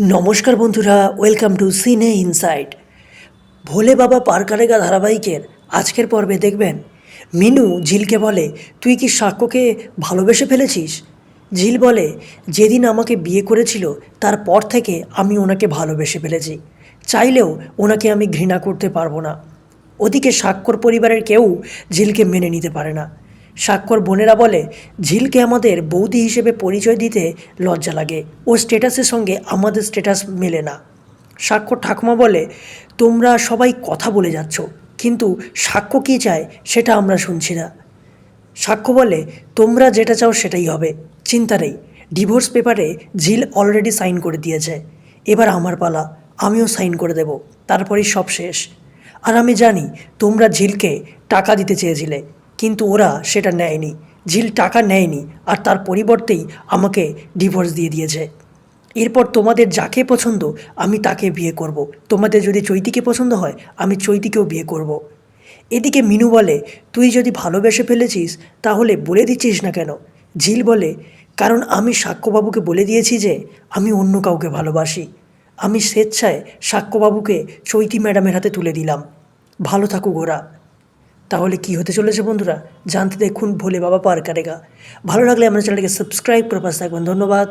নমস্কার বন্ধুরা welcome to Cine Inside Bhole Baba পার কারেগা ধারাবাহিকের আজকের পর্বে দেখবেন, মিনু ঝিলকে বলে, তুই কি সাক্ষ্যকে ভালোবেসে ফেলেছিস? ঝিল বলে, যেদিন আমাকে বিয়ে করেছিল, তারপর থেকে আমি ওনাকে ভালোবেসে ফেলেছি। চাইলেও ওনাকে আমি ঘৃণা করতে পারব না। ওদিকে স্বাক্ষর পরিবারের কেউ ঝিলকে মেনে নিতে পারে না। স্বাক্ষর বোনেরা বলে, ঝিলকে আমাদের বৌদি হিসেবে পরিচয় দিতে লজ্জা লাগে। ও স্ট্যাটাসের সঙ্গে আমাদের স্ট্যাটাস মেলে না। স্বাক্ষর ঠাকুমা বলে, তোমরা সবাই কথা বলে যাচ্ছ, কিন্তু সাক্ষ্য কী চায় সেটা আমরা শুনছি না। সাক্ষ্য বলে, তোমরা যেটা চাও সেটাই হবে। চিন্তা নেই। ডিভোর্স পেপারে ঝিল অলরেডি সাইন করে দিয়েছে। এবার আমার পালা। আমিও সাইন করে দেব। তারপরেই সব শেষ। আর আমি জানি তোমরা ঝিলকে টাকা দিতে চেয়েছিলে। কিন্তু ওরা সেটা নেয়নি। ঝিল টাকা নেয়নি আর তার পরিবর্তেই আমাকে ডিভোর্স দিয়ে দিয়েছে। এরপর তোমাদের যাকে পছন্দ, আমি তাকে বিয়ে করব। তোমাদের যদি চৈতিকে পছন্দ হয়, আমি চৈতিকেও বিয়ে করব। এদিকে মিনু বলে, তুই যদি ভালোবেসে ফেলেছিস, তাহলে বলে দিচ্ছিস না কেন? ঝিল বলে, কারণ আমি সাক্ষ্যবাবুকে বলে দিয়েছি যে, আমি অন্য কাউকে ভালোবাসি। আমি স্বেচ্ছায় সাক্ষ্যবাবুকে চৈতি ম্যাডামের হাতে তুলে দিলাম। ভালো থাকুক ওরা। তাহলে কি হতে চলেছে বন্ধুরা? জানতে দেখুন ভোলে বাবা পার কারেগা ভালো লাগলে আমার চ্যানেলটাকে সাবস্ক্রাইব করে পাশে থাকবেন। ধন্যবাদ।